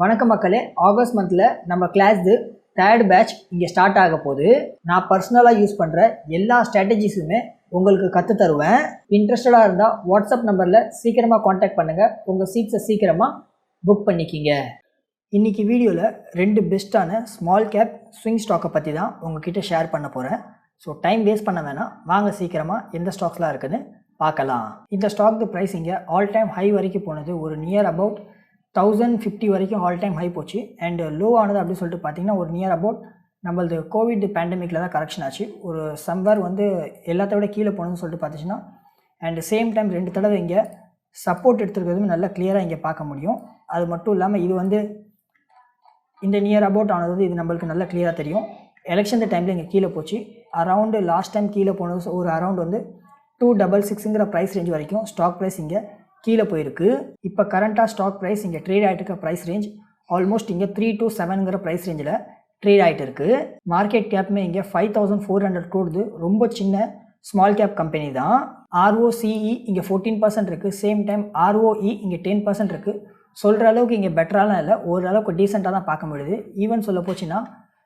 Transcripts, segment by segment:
வணக்கம் மக்களே. ஆகஸ்ட் மந்தில் நம்ம கிளாஸ்து தேர்ட் பேட்ச் இங்கே ஸ்டார்ட் ஆக போது நான் பர்சனலாக யூஸ் பண்ணுற எல்லா ஸ்ட்ராட்டஜிஸுமே உங்களுக்கு கற்று தருவேன். இன்ட்ரெஸ்டடாக இருந்தால் வாட்ஸ்அப் நம்பரில் சீக்கிரமாக காண்டாக்ட் பண்ணுங்கள் உங்கள் சீட்ஸை சீக்கிரமாக புக் பண்ணிக்கிங்க. இன்றைக்கி வீடியோவில் ரெண்டு பெஸ்ட்டான ஸ்மால் கேப் ஸ்விங் ஸ்டாக்கை பற்றி தான் உங்ககிட்ட ஷேர் பண்ண போகிறேன் ஸோ டைம் வேஸ்ட் பண்ண வேணாம். வாங்க சீக்கிரமாக எந்த ஸ்டாக்ஸ்லாம் இருக்குதுன்னு பார்க்கலாம். இந்த ஸ்டாக் ப்ரைஸ் இங்கே ஆல் டைம் ஹை வரைக்கும் போனது ஒரு நியர் அபவுட் தௌசண்ட் ஃபிஃப்டி வரைக்கும் ஆல் டைம் ஹை போச்சு. அண்ட் லோ ஆனது அப்படின்னு சொல்லிட்டு பார்த்தீங்கன்னா ஒரு நியர் அபவுட் நம்மளது கோவிட் பேண்டமிக்கில் தான் கரெக்ஷன் ஆச்சு. ஒரு சம்வர் வந்து எல்லாத்த விட கீழே போனதுன்னு சொல்லிட்டு பார்த்துச்சுன்னா அண்ட் சேம் டைம் ரெண்டு தடவை இங்கே சப்போர்ட் எடுத்துருக்கிறதுமே நல்லா கிளியராக இங்கே பார்க்க முடியும். அது மட்டும் இல்லாமல் இது வந்து இந்த நியர் அபவுட் ஆனது இது நம்மளுக்கு நல்லா கிளியராக தெரியும். எலெக்ஷன் டைமில் இங்கே கீழே போச்சு. அரவுண்டு லாஸ்ட் டைம் கீழே போனது ஒரு அரவுண்ட் வந்து டூ டபுள் சிக்ஸுங்கிற ப்ரைஸ் ரேஞ்ச் வரைக்கும் ஸ்டாக் ப்ரைஸ் இங்கே கீழே போயிருக்கு. இப்போ கரண்ட்டாக ஸ்டாக் ப்ரைஸ் இங்கே ட்ரேட் ஆகிட்டு இருக்க ப்ரைஸ் ரேஞ்ச் ஆல்மோஸ்ட் இங்கே த்ரீ டு செவனுங்கிற ப்ரைஸ் ரேஞ்சில் ட்ரேட் ஆகிட்டு இருக்குது மார்க்கெட் கேப்புமே இங்கே ஃபைவ் தௌசண்ட் ஃபோர் ஹண்ட்ரட் கோடுது ரொம்ப சின்ன ஸ்மால் கேப் கம்பெனி தான். ஆர்ஓசிஇ இங்கே ஃபோர்டீன் பர்சன்ட் இருக்குது சேம் டைம் ஆர்ஓஇ இங்கே டென் பர்சன்ட் இருக்குது சொல்கிற அளவுக்கு இங்கே பெட்டராலாம் இல்லை. ஓரளவுக்கு டீசெண்டாக தான் பார்க்க முடியுது. ஈவன் சொல்ல போச்சுன்னா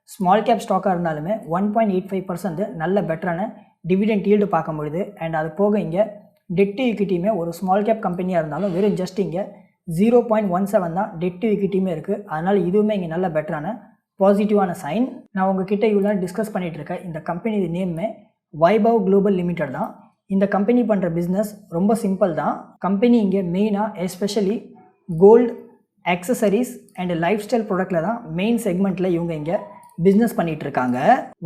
ஸ்மால் கேப் ஸ்டாக்காக இருந்தாலுமே one point eight five percent நல்ல பெட்டரான டிவிடெண்ட் ஈல்டு பார்க்க முடியுது. அண்ட் அது போக இங்கே டெட் ஈக்விட்டியுமே ஒரு ஸ்மால் கேப் கம்பெனியாக இருந்தாலும் வெறும் ஜஸ்ட் இங்கே ஜீரோ பாயிண்ட் ஒன் செவன் தான் டெட் ஈக்விட்டியுமே இருக்குது அதனால் இதுவுமே இங்கே நல்ல பெட்டரான பாசிட்டிவான சைன் நான் உங்ககிட்ட இவ்வளோ டிஸ்கஸ் பண்ணிகிட்டு இருக்கேன் இந்த கம்பெனி நேமே வைபவ் குளோபல் லிமிடெட் தான். இந்த கம்பெனி பண்ணுற பிஸ்னஸ் ரொம்ப சிம்பிள் தான். கம்பெனி இங்கே மெயினாக especially gold accessories and lifestyle ப்ராடக்ட்டில் தான் மெயின் செக்மெண்ட்டில் இவங்க இங்கே பிஸ்னஸ் பண்ணிகிட்டு இருக்காங்க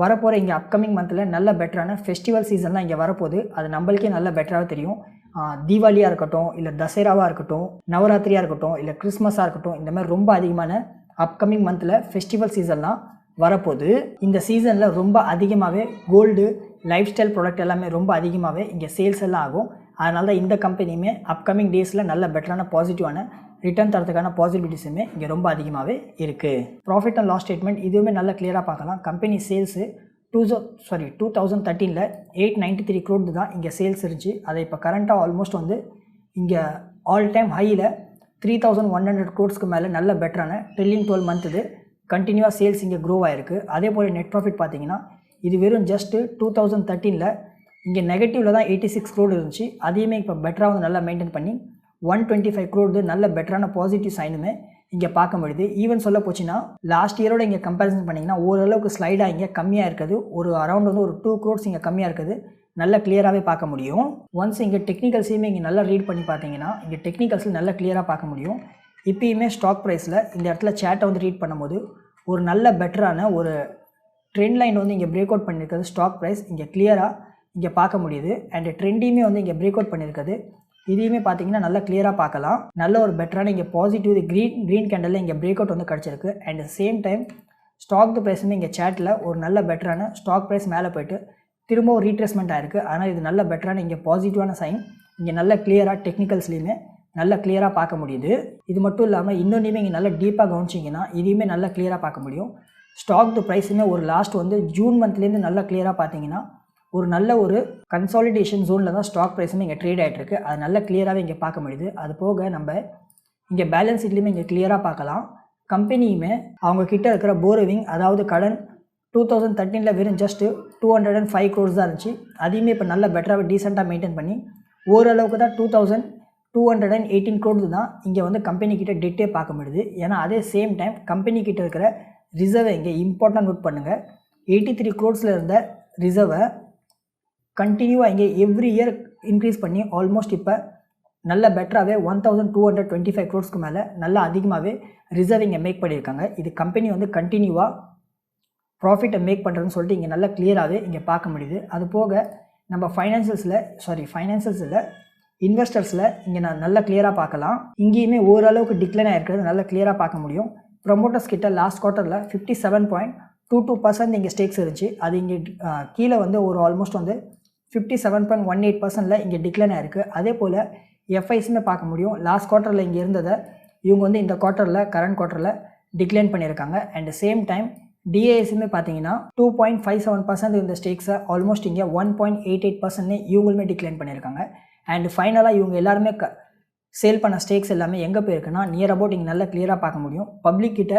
வரப்போகிற இங்கே அப்கமிங் மந்தில் நல்ல பெட்டரான ஃபெஸ்டிவல் சீசன்லாம் இங்கே வரப்போகுது. அது நம்மளுக்கே நல்ல பெட்டராக தெரியும். தீபாவளியாக இருக்கட்டும் இல்லை தசராவாக இருக்கட்டும் நவராத்திரியாக இருக்கட்டும் இல்லை கிறிஸ்மஸாக இருக்கட்டும் இந்த மாதிரி ரொம்ப அதிகமான அப்கமிங் மந்தில் ஃபெஸ்டிவல் சீசன்லாம் வரப்போகுது. இந்த சீசனில் ரொம்ப அதிகமாகவே கோல்டு லைஃப் ஸ்டைல் ப்ராடக்ட் எல்லாமே ரொம்ப அதிகமாகவே இங்கே சேல்ஸ் எல்லாம் ஆகும். அதனால தான் இந்த கம்பெனியுமே அப்கமிங் டேஸில் நல்ல பெட்டரான பாசிட்டிவான ரிட்டர்ன் தரத்துக்கான பாசிபிலிட்டிஸுமே இங்கே ரொம்ப அதிகமாகவே இருக்குது ப்ராஃபிட் அண்ட் லாஸ் ஸ்டேட்மெண்ட் இதுவுமே நல்லா கிளியராக பார்க்கலாம். Company sales two sorry two thousand தேர்ட்டீனில் eight ninety three crore தான் இங்கே சேல்ஸ் இருந்துச்சு. அதை இப்போ கரண்ட்டாக ஆல்மோஸ்ட் வந்து இங்கே ஆல் டைம் ஹையில் த்ரீ தௌசண்ட் ஒன் ஹண்ட்ரட் க்ரோட்ஸ்க்கு மேலே நல்ல பெட்டரான ட்ரில்லிங் டுவெல் மந்த் இது. கண்டினியூவாக சேல்ஸ் இங்கே க்ரோ ஆகிருக்கு அதே போல் நெட் ப்ராஃபிட் பார்த்தீங்கன்னா இது வெறும் ஜஸ்ட்டு டூ தௌசண்ட் தேர்ட்டீனில் இங்கே நெகட்டிவில் தான் எயிட்டி சிக்ஸ் க்ரோட் இருந்துச்சு. அதையுமே இப்போ பெட்டராக வந்து நல்லா மெயின்டைன் பண்ணி ஒன் டுவெண்ட்டி ஃபைவ் க்ரோடு நல்ல பெட்டரான பாசிட்டிவ் சைனுமே இங்கே பார்க்க முடியுது. ஈவன் சொல்ல போச்சுன்னா லாஸ்ட் இயரோட இங்கே கம்பேரிசன் பண்ணிங்கன்னா ஓரளவுக்கு ஸ்லைடாக இங்கே கம்மியாக இருக்குது. ஒரு அரௌண்ட் வந்து ஒரு டூ க்ரோட்ஸ் இங்கே கம்மியாக இருக்குது. நல்ல கிளியராகவே பார்க்க முடியும். ஒன்ஸ் இங்கே டெக்னிக்கல்ஸையுமே இங்கே நல்லா ரீட் பண்ணி பார்த்தீங்கன்னா இங்கே டெக்னிக்கல்ஸில் நல்லா கிளியராக பார்க்க முடியும். இப்பயுமே ஸ்டாக் ப்ரைஸில் இந்த இடத்துல சேட்டை வந்து ரீட் பண்ணும்போது ஒரு நல்ல பெட்டரான ஒரு ட்ரெண்ட் லைன் வந்து இங்கே பிரேக் அவுட் பண்ணியிருக்கிறது ஸ்டாக் ப்ரைஸ் இங்கே கிளியராக இங்கே பார்க்க முடியுது. அண்ட் ட்ரெண்டையுமே வந்து இங்கே பிரேக் அவுட் பண்ணியிருக்குது இதையுமே பார்த்தீங்கன்னா நல்லா கிளியராக பார்க்கலாம். நல்ல ஒரு பெட்டரான இங்கே பாசிட்டிவ் க்ரீன் க்ரீன் கேண்டலில் இங்கே பிரேக் அவுட் வந்து கிடச்சிருக்கு. அண்ட் சேம் டைம் ஸ்டாக் ப்ரைஸுமே இங்கே சேட்டில் ஒரு நல்ல பெட்டரான ஸ்டாக் ப்ரைஸ் மேலே போயிட்டு திரும்பவும் ரீட்ரேஸ்மெண்ட் ஆயிருக்கு. ஆனால் இது நல்ல பெட்டரான இங்கே பாசிட்டிவான சைன் இங்கே நல்ல கிளியராக டெக்னிக்கல்ஸ்லேயுமே நல்ல கிளியராக பார்க்க முடியுது. இது மட்டும் இல்லாமல் இன்னொன்றுமே இங்கே நல்லா டீப்பாக கவனிச்சிங்கன்னா இதையுமே நல்லா கிளியராக பார்க்க முடியும். ஸ்டாக் ப்ரைஸுமே ஒரு லாஸ்ட் வந்து ஜூன் மந்த்லேருந்து நல்லா கிளியராக பார்த்தீங்கன்னா ஒரு நல்ல ஒரு கன்சாலிடேஷன் ஜோனில் தான் ஸ்டாக் ப்ரைஸும் இங்கே ட்ரேட் ஆகிட்டு இருக்குது அது நல்லா கிளியராகவே இங்கே பார்க்க முடியுது. அது போக நம்ம இங்கே பேலன்ஸ் ஷீட்லேயுமே இங்கே கிளியராக பார்க்கலாம். கம்பெனியுமே அவங்க கிட்ட இருக்கிற போரோவிங் அதாவது கடன் டூ தௌசண்ட் தேர்ட்டீனில் வெறும் just two hundred and five crores தான் இருந்துச்சு. அதையுமே இப்போ நல்ல பெட்டராக டீசெண்டாக மெயின்டைன் பண்ணி ஓரளவுக்கு தான் two thousand two hundred and eighteen crores தான் இங்கே வந்து கம்பெனி கிட்ட டெட்டே பார்க்க முடியுது. ஏன்னா அதே சேம் டைம் கம்பெனி கிட்ட இருக்கிற ரிசர்வை இங்கே இம்பார்ட்டன்ட் நோட் பண்ணுங்கள் எயிட்டி த்ரீ க்ரோர்ஸில் இருந்த ரிசர்வை கண்டினியூவாக இங்கே எவ்ரி இயர் இன்க்ரீஸ் பண்ணி ஆல்மோஸ்ட் இப்போ நல்ல பெட்டராகவே one thousand two hundred twenty five க்ரோர்ஸ்க்கு மேலே நல்லா அதிகமாகவே ரிசர்விங்கை மேக் பண்ணியிருக்காங்க. இது கம்பெனி வந்து கண்டினியூவாக ப்ராஃபிட்டை மேக் பண்ணுறதுன்னு சொல்லிட்டு இங்கே நல்லா கிளியராகவே இங்கே பார்க்க முடியுது. அது போக நம்ம ஃபைனான்சியல்ஸில் சாரி ஃபைனான்சியல்ஸில் இன்வெஸ்டர்ஸில் இங்கே நான் நல்லா கிளியராக பார்க்கலாம். இங்கேயுமே ஓரளவுக்கு டிக்ளைன் ஆகிருக்கிறது நல்லா கிளியராக பார்க்க முடியும். ப்ரொமோட்டர்ஸ் கிட்ட last குவார்ட்டரில் fifty seven point two two percent இங்கே ஸ்டேக்ஸ் இருந்துச்சு. அது இங்கே கீழே வந்து ஒரு ஆல்மோஸ்ட் வந்து fifty seven point one eight பர்சன்டில் இங்கே டிக்ளைன் ஆயிருக்கு. அதே போல் எஃப்ஐஸுமே பார்க்க முடியும். லாஸ்ட் குவார்ட்டரில் இங்கே இருந்ததை இவங்க வந்து இந்த குவார்ட்டரில் கரண்ட் குவார்ட்டரில் டிக்ளைன் பண்ணியிருக்காங்க. அண்ட் சேம் டைம் டிஏஎஸ்ஸுமே பார்த்தீங்கன்னா two point five seven percent இந்த ஸ்டேக்ஸை ஆல்மோஸ்ட் இங்கே ஒன் பாயிண்ட் எயிட் எயிட் பர்சன்ட்னே இவங்களுமே டிக்ளைன் பண்ணியிருக்காங்க. அண்ட் ஃபைனலாக இவங்க எல்லாருமே க சேல் பண்ண ஸ்டேக்ஸ் எல்லாமே எங்கே போயிருக்குன்னா நியர் அபவுட் இங்கே நல்லா கிளியராக பார்க்க முடியும். பப்ளிக் கிட்ட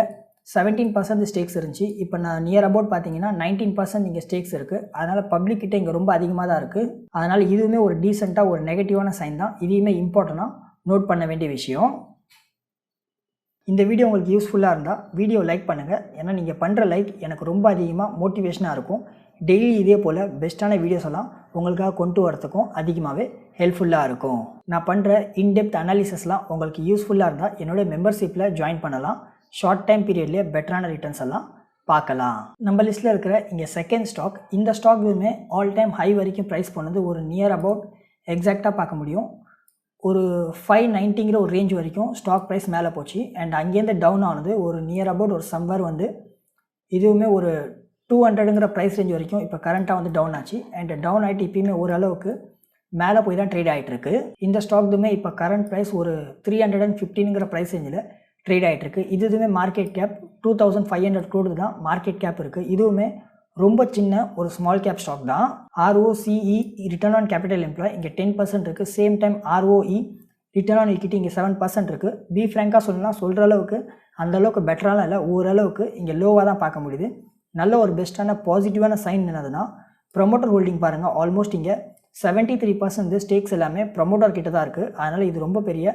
செவன்டீன் பர்சன்ட் ஸ்டேக்ஸ் இருந்துச்சு. இப்போ நான் நியர் அபவுட் பார்த்தீங்கன்னா நைன்டீன் பர்சன்ட் இங்கே ஸ்டேக்ஸ் இருக்குது அதனால் பப்ளிக் கிட்டே இங்கே ரொம்ப அதிகமாக தான் இருக்குது அதனால் இதுவுமே ஒரு டீசெண்டாக ஒரு நெகட்டிவான சைன் தான். இதையுமே இம்பார்ட்டண்ட்டாக நோட் பண்ண வேண்டிய விஷயம். இந்த வீடியோ உங்களுக்கு யூஸ்ஃபுல்லாக இருந்தால் வீடியோ லைக் பண்ணுங்கள் ஏன்னா நீங்கள் பண்ணுற லைக் எனக்கு ரொம்ப அதிகமாக மோட்டிவேஷனாக இருக்கும். டெய்லி இதே போல் பெஸ்ட்டான வீடியோஸ் எல்லாம் உங்களுக்காக கொண்டு வரத்துக்கும் அதிகமாகவே ஹெல்ப்ஃபுல்லாக இருக்கும். நான் பண்ணுற இன்டெப்த் அனாலிசஸ்லாம் உங்களுக்கு யூஸ்ஃபுல்லாக இருந்தால் என்னோட மெம்பர்ஷிப்பில் ஜாயின் பண்ணலாம். ஷார்ட் டைம் பீரியட்லேயே பெட்டரான ரிட்டர்ன்ஸ் எல்லாம் பார்க்கலாம். நம்ம லிஸ்ட்டில் இருக்கிற இங்கே செகண்ட் ஸ்டாக் இந்த ஸ்டாக்குமே ஆல் டைம் ஹை வரைக்கும் ப்ரைஸ் போனது ஒரு நியர் அபவுட் எக்ஸாக்டாக பார்க்க முடியும். ஒரு ஃபைவ் நைன்ட்டிங்கிற ஒரு ரேஞ்ச் வரைக்கும் ஸ்டாக் ப்ரைஸ் மேலே போச்சு. அண்ட் அங்கேருந்து டவுன் ஆனது ஒரு நியர் அபவுட் ஒரு சம்வர் வந்து இதுவுமே ஒரு டூ ஹண்ட்ரடுங்கிற ப்ரைஸ் ரேஞ்ச் வரைக்கும் இப்போ கரண்ட்டாக வந்து டவுன் ஆச்சு. அண்ட் டவுன் ஆகிட்டு இப்பயுமே ஓரளவுக்கு மேலே போய் தான் ட்ரேட் ஆகிட்டு இருக்கு. இந்த ஸ்டாக்துமே இப்போ கரண்ட் ப்ரைஸ் ஒரு த்ரீ ஹண்ட்ரட் அண்ட் ஃபிஃப்டினுங்கிற ப்ரைஸ் ரேஞ்சில் ட்ரேட் ஆகிட்டு இது இதுவுமே market cap two thousand five hundred crore தான் மார்க்கெட் கேப் இருக்குது இதுவுமே ரொம்ப சின்ன ஒரு ஸ்மால் கேப் ஸ்டாக் தான். ROCE return on capital employ இங்கே டென் பர்சன்ட் இருக்குது same time ROE return on equity இங்கே செவன் பர்சன்ட் இருக்குது பி ஃப்ராங்காக சொல்லலாம் சொல்கிற அளவுக்கு அந்த அளவுக்கு பெட்டராலாம் இல்லை ஓரளவுக்கு இங்கே லோவாக தான் பார்க்க முடியுது. நல்ல ஒரு பெஸ்ட்டான பாசிட்டிவான சைன் என்னதுன்னா ப்ரொமோட்டர் ஹோல்டிங் பாருங்கள் ஆல்மோஸ்ட் இங்கே செவன்ட்டி த்ரீ பர்சன்ட் ஸ்டேக்ஸ் எல்லாமே ப்ரொமோட்டர் கிட்ட தான் இருக்குது அதனால் இது ரொம்ப பெரிய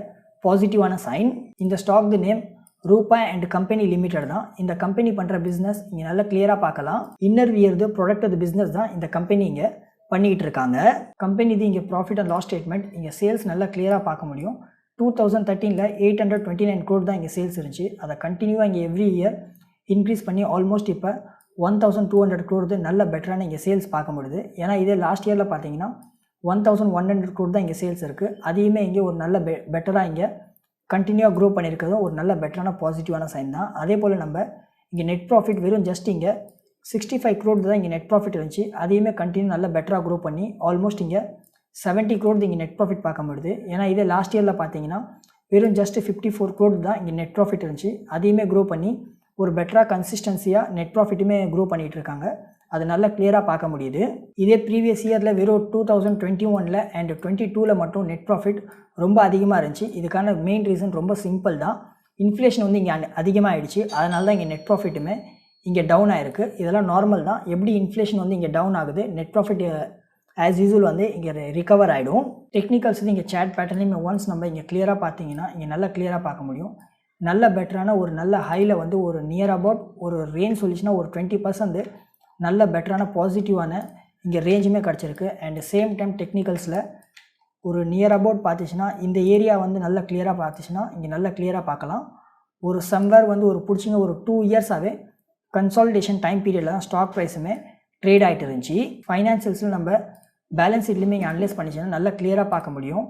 பாசிட்டிவான சைன். இந்த stock the name Rupa and company limited தான். இந்த கம்பெனி பண்ணுற பிஸ்னஸ் இங்கே நல்லா கிளியராக பார்க்கலாம். இன்னர் வியர்து ப்ரொடக்ட் அது பிஸ்னஸ் தான் இந்த கம்பெனி இங்கே பண்ணிக்கிட்டு இருக்காங்க. கம்பெனி இது இங்கே ப்ராஃபிட் அண்ட் லாஸ் ஸ்டேட்மெண்ட் இங்கே சேல்ஸ் நல்லா கிளியராக பார்க்க முடியும். Two thousand தேர்ட்டீனில் eight hundred twenty nine crore தான் இங்கே சேல்ஸ் இருந்துச்சு. அதை கண்டினியூவாக இங்கே எவ்ரி இயர் இன்க்ரீஸ் பண்ணி ஆல்மோஸ்ட் இப்போ one thousand two hundred crore நல்ல பெட்டரான இங்கே சேல்ஸ் பார்க்க முடியுது. ஏன்னா இதே லாஸ்ட் இயரில் பார்த்தீங்கன்னா one thousand one hundred crore தான் இங்கே சேல்ஸ் இருக்குது அதையுமே இங்கே ஒரு நல்ல பெ பெட்டராக இங்கே கண்டினியூவாக க்ரோ பண்ணியிருக்கிறதும் ஒரு நல்ல பெட்டரான பாசிட்டிவான சைன் தான். அதே போல் நம்ம இங்கே நெட் ப்ராஃபிட் வெறும் ஜஸ்ட் இங்கே சிக்ஸ்டி ஃபைவ் க்ரோட் தான் இங்கே நெட் ப்ராஃபிட் இருந்துச்சு. அதையுமே கண்டினியூ நல்ல பெட்டராக க்ரோ பண்ணி ஆல்மோஸ்ட் இங்கே செவன்ட்டி க்ரோட் இங்கே நெட் ப்ராஃபிட் பார்க்க முடியுது. ஏன்னா இதே லாஸ்ட் இயரில் பார்த்தீங்கன்னா வெறும் ஜஸ்ட் ஃபிஃப்டி ஃபோர் க்ரோட் தான் இங்கே நெட் ப்ராஃபிட் இருந்துச்சு. அதையுமே க்ரோ பண்ணி ஒரு பெட்டராக கன்சிஸ்டன்சியாக நெட் ப்ராஃபிட்டுமே க்ரோ பண்ணிகிட்டு இருக்காங்க. அது நல்லா கிளியராக பார்க்க முடியுது. இதே ப்ரீவியஸ் இயரில் வெறும் டூ தௌசண்ட் டுவெண்ட்டி ஒனில் அண்ட் டுவெண்ட்டி டூவில் மட்டும் நெட் ப்ராஃபிட் ரொம்ப அதிகமாக இருந்துச்சு. இதுக்கான மெயின் ரீசன் ரொம்ப சிம்பிள் தான். இன்ஃப்ளேஷன் வந்து இங்கே அதிகமாக ஆகிடுச்சு அதனால தான் இங்கே நெட் ப்ராஃபிட்டுமே இங்கே டவுன் ஆயிருக்கு. இதெல்லாம் நார்மல் தான். எப்படி இன்ஃப்ளேஷன் வந்து இங்கே டவுன் ஆகுது? நெட் ப்ராஃபிட் ஆஸ் யூஸ்வல் வந்து இங்கே ரிகவர் ஆகிடும் டெக்னிக்கல்ஸ் வந்து இங்கே சேட் பேட்டர்னையுமே ஒன்ஸ் நம்ம இங்கே கிளியராக பார்த்தீங்கன்னா இங்கே நல்லா கிளியராக பார்க்க முடியும். நல்ல பெட்டரான ஒரு நல்ல ஹையில் வந்து ஒரு நியர் அபவுட் ஒரு ரேஞ்ச் சொல்லிச்சுன்னா ஒரு டுவெண்ட்டி பர்சன்ட் நல்ல பெட்டரான பாசிட்டிவான இங்கே ரேஞ்சுமே கிடச்சிருக்கு. அண்ட் சேம் டைம் டெக்னிக்கல்ஸில் ஒரு நியர் அபவுட் பார்த்துச்சுன்னா இந்த ஏரியா வந்து நல்லா கிளியராக பார்த்துச்சுன்னா இங்கே நல்லா கிளியராக பார்க்கலாம். ஒரு சம்வேர் வந்து ஒரு பிடிச்சிங்க ஒரு டூ இயர்ஸாகவே கன்சால்டேஷன் டைம் பீரியடில் தான் ஸ்டாக் ப்ரைஸுமே ட்ரேட் ஆகிட்டு இருந்துச்சு. ஃபைனான்சியல்ஸில் நம்ம பேலன்ஸ் ஷீட்லேயுமே இங்கே அனலைஸ் பண்ணிச்சுன்னா நல்லா கிளியராக பார்க்க முடியும்.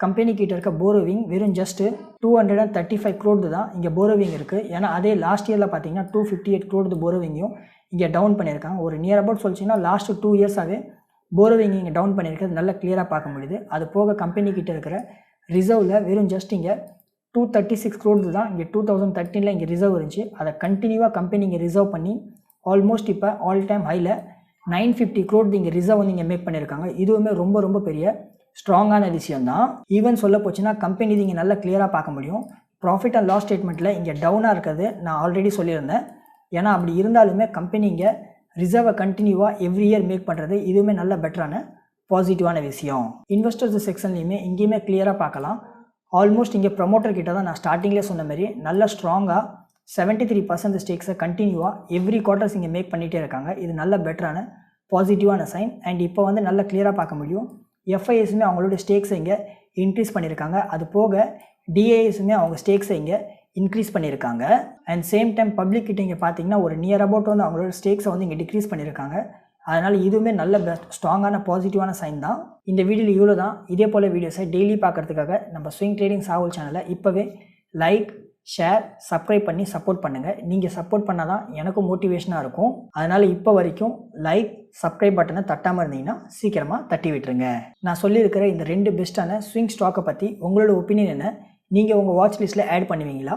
கம்பெனி கிட்ட இருக்க போரோவிங் வெறும் just two hundred and thirty five crore தான் இங்கே போரோவிங் இருக்குது ஏன்னா அதே லாஸ்ட் இயரில் பார்த்தீங்கன்னா டூ ஃபிஃப்டி எயிட் க்ரோடு போரோவிங்கையும் இங்கே டவுன் பண்ணியிருக்காங்க. ஒரு நியர் அபவுட் சொல்லிச்சிங்கன்னா லாஸ்ட் டூ இயர்ஸாகவே போரோவிங் இங்கே டவுன் பண்ணியிருக்கிறது நல்லா கிளியராக பார்க்க முடியுது. அது போக கம்பெனி கிட்ட இருக்கிற ரிசர்வில் வெறும் ஜஸ்ட் இங்கே டூ தேர்ட்டி சிக்ஸ் க்ரோடு தான் இங்கே டூ தௌசண்ட் தேர்ட்டீனில் இங்கே ரிசர்வ் இருந்துச்சு. அதை கண்டினியூவாக கம்பெனி இங்கே ரிசர்வ் பண்ணி ஆல்மோஸ்ட் இப்போ ஆல் டைம் ஹையில் நைன் ஃபிஃப்டி க்ரோட் இங்கே ரிசர்வ் வந்து இங்கே மேக் பண்ணியிருக்காங்க. இதுவுமே ரொம்ப ரொம்ப பெரிய ஸ்ட்ராங்கான விஷயம் தான். ஈவன் சொல்ல போச்சுன்னா கம்பெனி இது இங்கே நல்லா கிளியராக பார்க்க முடியும். ப்ராஃபிட் அண்ட் லாஸ் ஸ்டேட்மெண்ட்டில் இங்கே டவுனாக இருக்கிறது நான் ஆல்ரெடி சொல்லியிருந்தேன். ஏன்னா அப்படி இருந்தாலுமே கம்பெனி இங்கே ரிசர்வை கண்டினியூவாக எவ்ரி இயர் மேக் பண்ணுறது இதுவுமே நல்ல பெட்டரான பாசிட்டிவான விஷயம். இன்வெஸ்டர்ஸ் செக்ஷன்லையுமே இங்கேயுமே கிளியராக பார்க்கலாம். ஆல்மோஸ்ட் இங்கே ப்ரமோட்டர் கிட்ட தான் நான் ஸ்டார்டிங்லேயே சொன்ன மாதிரி நல்ல ஸ்ட்ராங்காக செவன்ட்டி த்ரீ பர்சன்ட் ஸ்டேக்ஸை கண்டினியூவாக எவ்ரி குவார்ட்டர்ஸ் இங்கே மேக் பண்ணிகிட்டே இருக்காங்க. இது நல்ல பெட்டரான பாசிட்டிவான சைன் அண்ட் இப்போ வந்து நல்லா கிளியராக பார்க்க முடியும். எஃப்ஐஎஸுமே அவங்களோட ஸ்டேக்ஸை இங்கே இன்க்ரீஸ் பண்ணியிருக்காங்க அது போக டிஏஎஸுமே அவங்க ஸ்டேக்ஸை இங்கே இன்க்ரீஸ் பண்ணியிருக்காங்க அண்ட் சேம் டைம் பப்ளிக் கிட்ட இங்கே பார்த்தீங்கன்னா ஒரு நியர் அபவுட் வந்து அவங்களோட ஸ்டேக்ஸை வந்து இங்கே டிக்ரீஸ் பண்ணியிருக்காங்க அதனால் இதுவுமே நல்ல பெஸ்ட் ஸ்ட்ராங்கான பாசிட்டிவான சைன் தான். இந்த வீடியோவில் இவ்வளோ தான் இதே போல் வீடியோஸை டெய்லி பார்க்குறதுக்காக நம்ம ஸ்விங் ட்ரேடிங் சாகுல் சேனலை இப்போவே லைக் ஷேர் சப்ஸ்கிரைப் பண்ணி சப்போர்ட் பண்ணுங்கள் நீங்கள் சப்போர்ட் பண்ணால் தான் எனக்கும் மோட்டிவேஷனாக இருக்கும். அதனால் இப்போ வரைக்கும் லைக் சப்ஸ்கிரைப் பட்டனை தட்டாமல் இருந்தீங்கன்னா சீக்கிரமாக தட்டி விட்டுருங்க. நான் சொல்லியிருக்கிற இந்த ரெண்டு பெஸ்ட்டான ஸ்விங் ஸ்டாக்கை பற்றி உங்களோட ஒப்பீனியன் என்ன? நீங்கள் உங்கள் வாட்ச் லிஸ்ட்டில் ஆட் பண்ணுவீங்களா?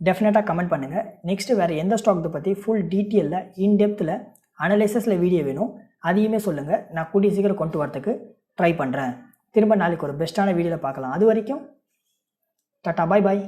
டெஃபினட்டாக கமெண்ட் பண்ணுங்கள் நெக்ஸ்ட்டு வேறு எந்த ஸ்டாக்கை பற்றி ஃபுல் டீட்டெயிலில் இன்டெப்த்தில் அனலைசஸில் வீடியோ வேணும் அதையுமே சொல்லுங்கள் நான் கூடிய சீக்கிரம் கொண்டு வரத்துக்கு ட்ரை பண்ணுறேன் திரும்ப நாளைக்கு ஒரு பெஸ்ட்டான வீடியோவில் பார்க்கலாம். அது வரைக்கும் டாட்டா பாய் பாய்